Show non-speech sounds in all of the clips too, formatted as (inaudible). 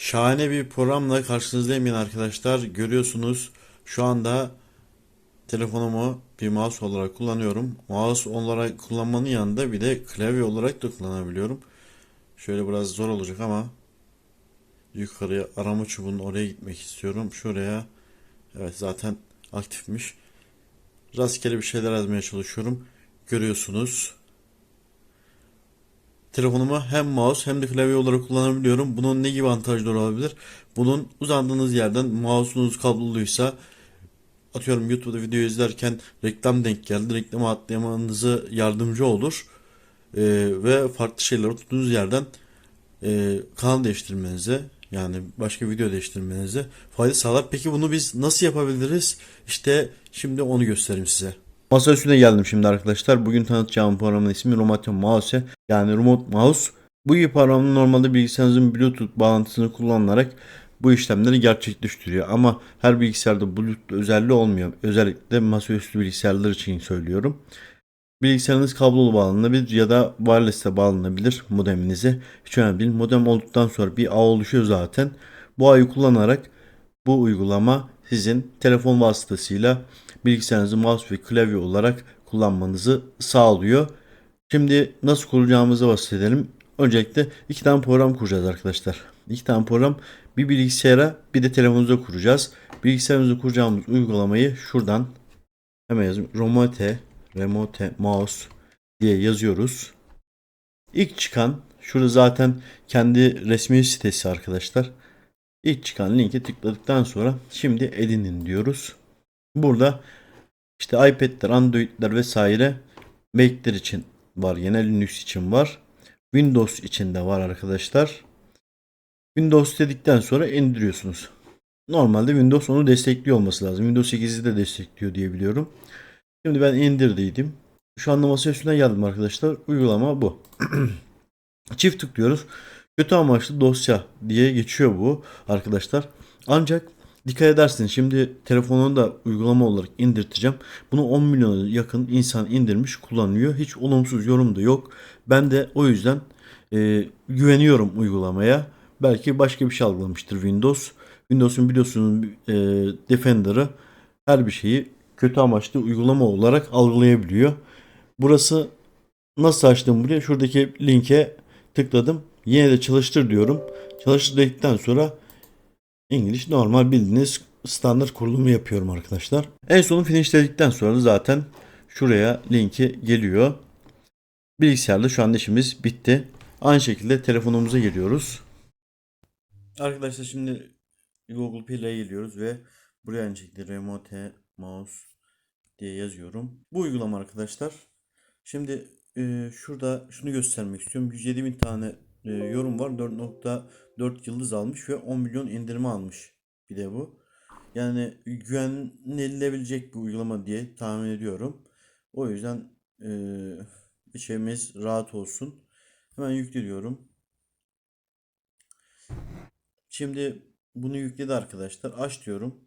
Şahane bir programla karşınızdayım yine arkadaşlar. Görüyorsunuz şu anda telefonumu bir mouse olarak kullanıyorum. Mouse olarak kullanmanın yanında bir de klavye olarak da kullanabiliyorum. Şöyle biraz zor olacak ama yukarıya arama çubuğunun oraya gitmek istiyorum. Şuraya evet zaten aktifmiş. Rastgele bir şeyler yazmaya çalışıyorum. Görüyorsunuz. Telefonuma hem mouse hem de klavye olarak kullanabiliyorum. Bunun ne gibi avantajları olabilir? Bunun uzandığınız yerden mouse'unuz kabloluysa atıyorum YouTube'da video izlerken reklam denk geldi. Reklama atlayamanızı yardımcı olur. Ee, ve farklı şeyleri tuttuğunuz yerden e, kanal değiştirmenize yani başka video değiştirmenize fayda sağlar. Peki bunu biz nasıl yapabiliriz? İşte şimdi onu göstereyim size. Masa üstüne geldim şimdi arkadaşlar. Bugün tanıtacağım programın ismi Remote Mouse yani Remote Mouse. Bu gibi program normalde bilgisayarınızın Bluetooth bağlantısını kullanarak bu işlemleri gerçekleştiriyor. Ama her bilgisayarda Bluetooth özelliği olmuyor. Özellikle masaüstü bilgisayarlar için söylüyorum. Bilgisayarınız kablolu bağlanabilir ya da wireless ile bağlanabilir modeminize. Hiç önemli değil. Modem olduktan sonra bir ağ oluşuyor zaten. Bu ağı kullanarak bu uygulama sizin telefon vasıtasıyla bilgisayarınızı mouse ve klavye olarak kullanmanızı sağlıyor. Şimdi nasıl kuracağımızı bahsedelim. Öncelikle iki tane program kuracağız arkadaşlar. İki tane program bir bilgisayara bir de telefonunuza kuracağız. Bilgisayarımıza kuracağımız uygulamayı şuradan hemen yazayım. Remote, Remote Mouse diye yazıyoruz. İlk çıkan şurada zaten kendi resmi sitesi arkadaşlar. İlk çıkan linke tıkladıktan sonra şimdi edinin diyoruz. Burada işte iPad'ler, Android'ler vesaire Mac'ler için var. Yine Linux için var. Windows için de var arkadaşlar. Windows dedikten sonra indiriyorsunuz. Normalde Windows onu destekliyor olması lazım. Windows 8'i de destekliyor diye biliyorum. Şimdi ben indirdiydim. Şu anda masa üstüne geldim arkadaşlar. Uygulama bu. (clears throat) Çift tıklıyoruz. Kötü amaçlı dosya diye geçiyor bu arkadaşlar. Ancak dikkat edersiniz şimdi telefonunu da uygulama olarak indirteceğim. Bunu 10 milyona yakın insan indirmiş kullanıyor. Hiç olumsuz yorum da yok. Ben de o yüzden e, güveniyorum uygulamaya. Belki başka bir şey algılamıştır Windows. Windows'un biliyorsunuz e, Defender'ı her bir şeyi kötü amaçlı uygulama olarak algılayabiliyor. Burası nasıl açtım buraya? Şuradaki linke tıkladım. Yine de çalıştır diyorum. Çalıştır dedikten sonra İngiliz normal bildiğiniz standart kurulumu yapıyorum arkadaşlar. En son finish dedikten sonra da zaten şuraya linki geliyor. Bilgisayarda şu anda işimiz bitti. Aynı şekilde telefonumuza geliyoruz. Arkadaşlar şimdi Google Play'e geliyoruz ve buraya aynı şekilde remote mouse diye yazıyorum. Bu uygulama arkadaşlar. Şimdi e, şurada şunu göstermek istiyorum. 107 bin tane e, yorum var. 4.4 yıldız almış ve 10 milyon indirme almış. Bir de bu. Yani güvenilebilecek bir uygulama diye tahmin ediyorum. O yüzden e, içimiz rahat olsun. Hemen yükle. Şimdi bunu yükledi arkadaşlar. Aç diyorum.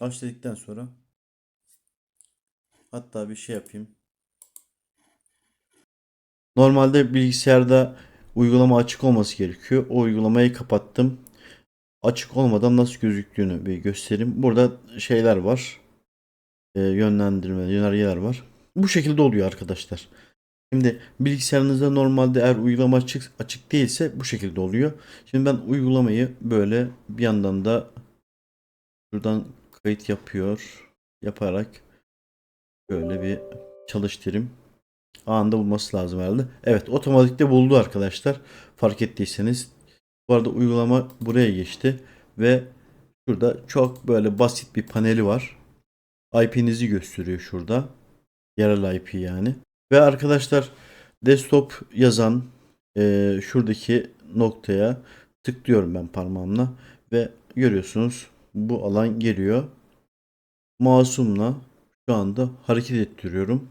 Aç dedikten sonra hatta bir şey yapayım. Normalde bilgisayarda uygulama açık olması gerekiyor. O uygulamayı kapattım. Açık olmadan nasıl gözüktüğünü bir göstereyim. Burada şeyler var. Ee, yönlendirme, yönergeler var. Bu şekilde oluyor arkadaşlar. Şimdi bilgisayarınızda normalde eğer uygulama açık, açık değilse bu şekilde oluyor. Şimdi ben uygulamayı böyle bir yandan da şuradan kayıt yapıyor yaparak böyle bir çalıştırayım. Anında bulması lazım herhalde. Evet otomatikte buldu arkadaşlar. Fark ettiyseniz. Bu arada uygulama buraya geçti. Ve şurada çok böyle basit bir paneli var. IP'nizi gösteriyor şurada. Yerel IP yani. Ve arkadaşlar desktop yazan e, şuradaki noktaya tıklıyorum ben parmağımla. Ve görüyorsunuz bu alan geliyor. Mouse'umla şu anda hareket ettiriyorum.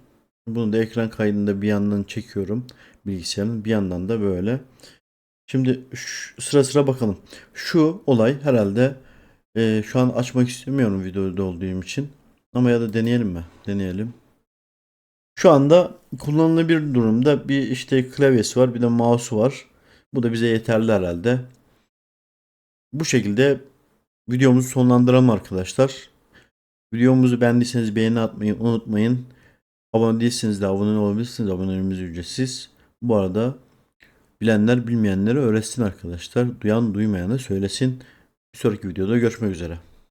Bunu da ekran kaydında bir yandan çekiyorum bilgisayarın bir yandan da böyle. Şimdi sıra sıra bakalım. Şu olay herhalde e, şu an açmak istemiyorum videoda olduğum için. Ama ya da deneyelim mi? Deneyelim. Şu anda kullanılabilir durumda bir işte klavyesi var bir de mouse'u var. Bu da bize yeterli herhalde. bu şekilde videomuzu sonlandıralım arkadaşlar. Videomuzu beğendiyseniz beğeni atmayı unutmayın. Abone değilseniz de abone olabilirsiniz. Abonelerimiz ücretsiz. Bu arada bilenler bilmeyenlere öğretsin arkadaşlar. Duyan duymayana söylesin. Bir sonraki videoda görüşmek üzere.